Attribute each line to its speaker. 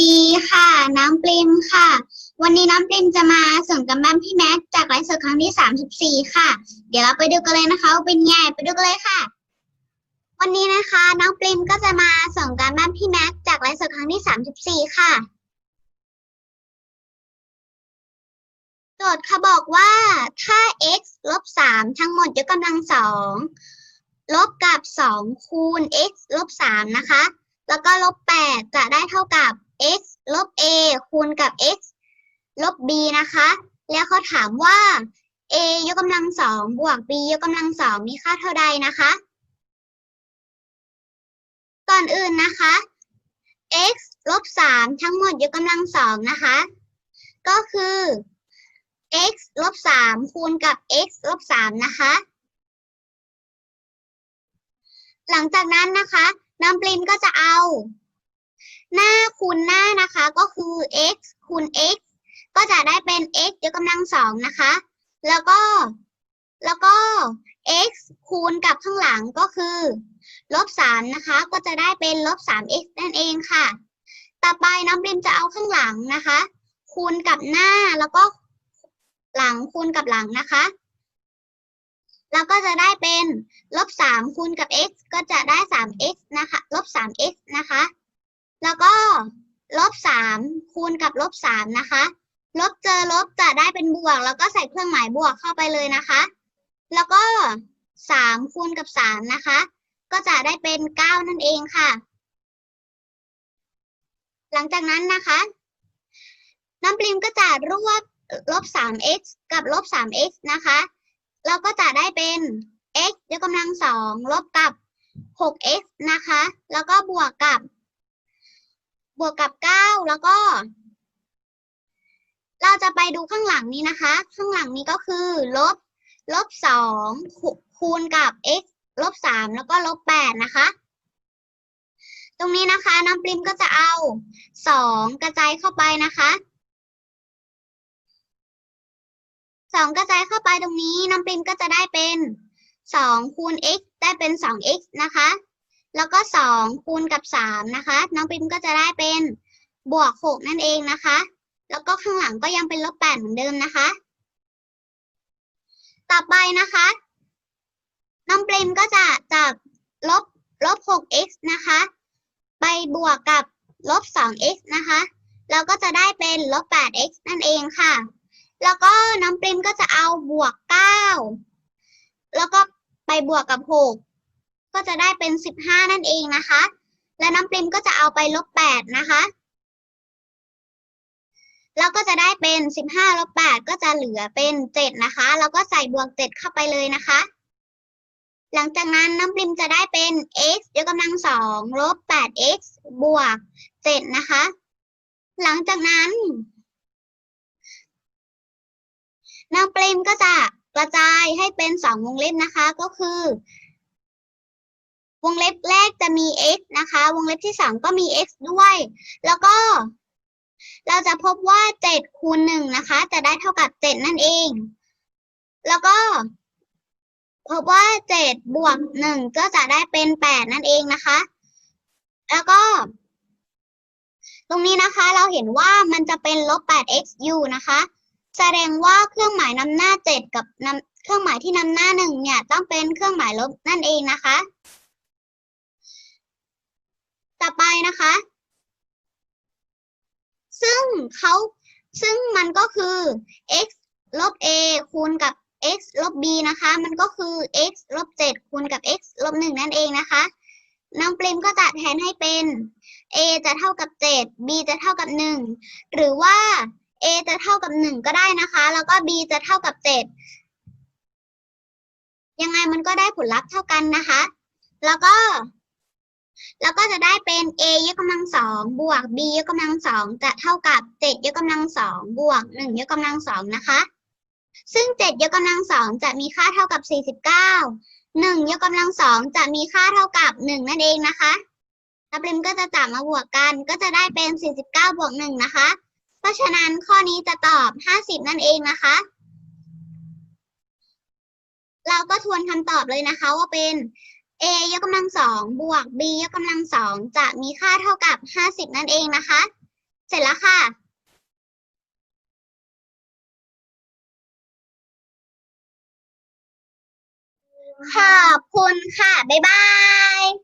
Speaker 1: ดีค่ะ น้ำปริมค่ะ วันนี้น้ำปริมจะมาส่งกันบ้านพี่แม็กซ์จากไลฟ์สดครั้งที่สามสิบสี่ค่ะ เดี๋ยวเราไปดูกันเลยนะคะว่าเป็นไงไปดูกันเลยค่ะ วันนี้นะคะ น้องปริมก็จะมาส่งการบ้านพี่แม็กซ์จากไลฟ์สดครั้งที่สามสิบสี่ค่ะ โจทย์เขาบอกว่าถ้า x ลบสามทั้งหมดยกกำลังสองลบกับสองคูณ x ลบสามนะคะ แล้วก็ลบแปดจะได้เท่ากับ x ลบ a คูณกับ x ลบ b นะคะ แล้วเขาถามว่า a ยกกำลังสองบวก b ยกกำลังสองมีค่าเท่าใดนะคะ ก่อนอื่นนะคะ x ลบสามทั้งหมดยกกำลังสองนะคะ ก็คือ x ลบสามคูณกับ x ลบสามนะคะ หลังจากนั้นนะคะน้ำปริมก็จะเอา หน้าคูณหน้านะคะก็คือ x คูณ x ก็จะได้เป็น x ยกกำลังสองนะคะ แล้วก็แล้วก็ x คูณกับข้างหลังก็คือลบสามนะคะ ก็จะได้เป็นลบสาม x นั่นเองค่ะ ต่อไปน้ำปริมจะเอาข้างหลังนะคะ คูณกับหน้าแล้วก็หลังคูณกับหลังนะคะ แล้วก็จะได้เป็นลบสามคูณกับ x ก็จะได้สาม x นะคะลบสาม x นะคะ แล้วก็ลบสามคูณกับลบสามนะคะ ลบเจอลบจะได้เป็นบวก แล้วก็ใส่เครื่องหมายบวกเข้าไปเลยนะคะ แล้วก็สามคูณกับสามนะคะ ก็จะได้เป็นเก้านั่นเองค่ะ หลังจากนั้นนะคะ น้ำปริมก็จะรวบลบสาม x กับลบสาม x นะคะ เราก็จะได้เป็น x ยกกำลังสองลบกับ 6x นะคะ แล้วก็บวกกับ บวกกับ9แล้วก็ เราจะไปดูข้างหลังนี้นะคะ ข้างหลังนี้ก็คือ ลบ ลบ2คูคูณกับ x ลบ3แล้วก็ลบ8นะคะ ตรงนี้นะคะน้ำปริมก็จะเอา2กระจายเข้าไปนะคะสองกระจายเข้าไปตรงนี้น้ำปริมก็จะได้เป็นสองคูณ x ได้เป็นสอง x นะคะ แล้วก็สองคูณกับสามนะคะ น้องปริมก็จะได้เป็นบวกหกนั่นเองนะคะ แล้วก็ข้างหลังก็ยังเป็นลบแปดเหมือนเดิมนะคะ ต่อไปนะคะ น้องปริมก็จะจากลบลบหก x นะคะ ไปบวกกับลบสอง x นะคะ แล้วก็จะได้เป็นลบแปด x นั่นเองค่ะ แล้วก็น้ำปริมก็จะเอาบวกเก้าแล้วก็ไปบวกกับห ก็จะได้เป็นสิบห้านั่นเองนะคะ และน้ำปริมก็จะเอาไปลบแปดนะคะ แล้วก็จะได้เป็นสิบห้าลบแปดก็จะเหลือเป็นเจ็ดนะคะ แล้วก็ใส่บวกเจ็ดเข้าไปเลยนะคะ หลังจากนั้นน้ำปริมจะได้เป็น x ยกกำลังสองลบแปด x บวกเจ็ดนะคะ หลังจากนั้นนางเปริมก็จะกระจายให้เป็นสองวงเล็บนะคะ ก็คือ วงเล็บแรกจะมี x นะคะ วงเล็บที่สองก็มี x ด้วย แล้วก็ เราจะพบว่าเจ็ดคูณหนึ่งนะคะ จะได้เท่ากับเจ็ดนั่นเอง แล้วก็ พบว่าเจ็ดบวกหนึ่งก็จะได้เป็นแปดนั่นเองนะคะ แล้วก็ ตรงนี้นะคะเราเห็นว่ามันจะเป็นลบแปด x อยู่นะคะ แสดงว่าเครื่องหมายนำหน้าเจ็ดกับนำเครื่องหมายที่นำหน้าหนึ่งเนี่ย ต้องเป็นเครื่องหมายลบนั่นเองนะคะ ต่อไปนะคะ ซึ่งเขาซึ่งมันก็คือ x ลบ a คูณกับ x ลบ b นะคะ มันก็คือ x ลบ7คูณกับ x ลบ1นั่นเองนะคะ น้องปริมก็จะแทนให้เป็น a จะเท่ากับ 7 b จะเท่ากับ 1 หรือว่า a จะเท่ากับ 1 ก็ได้นะคะ แล้วก็ b จะเท่ากับ 7 ยังไงมันก็ได้ผลลัพธ์เท่ากันนะคะ แล้วก็ แล้วก็จะได้เป็น a ยกกำลังสองบวก b ยกกำลังสองจะเท่ากับ7ยกกำลังสองบวก1ยกกำลังสองนะคะ ซึ่ง7ยกกำลังสองจะมีค่าเท่ากับ49 1ยกกำลังสองจะมีค่าเท่ากับ1นั่นเองนะคะแล้วปริมก็จะจับมาบวกกันก็จะได้เป็น49บวก1นะคะ เพราะฉะนั้นข้อนี้จะตอบ50นั่นเองนะคะ เราก็ทวนคำตอบเลยนะคะว่าเป็น a ยกกำลังสองบวก b ยกกำลังสองจะมีค่าเท่ากับห้าสิบนั่นเองนะคะ เสร็จแล้วค่ะ ขอบคุณค่ะ บ๊ายบาย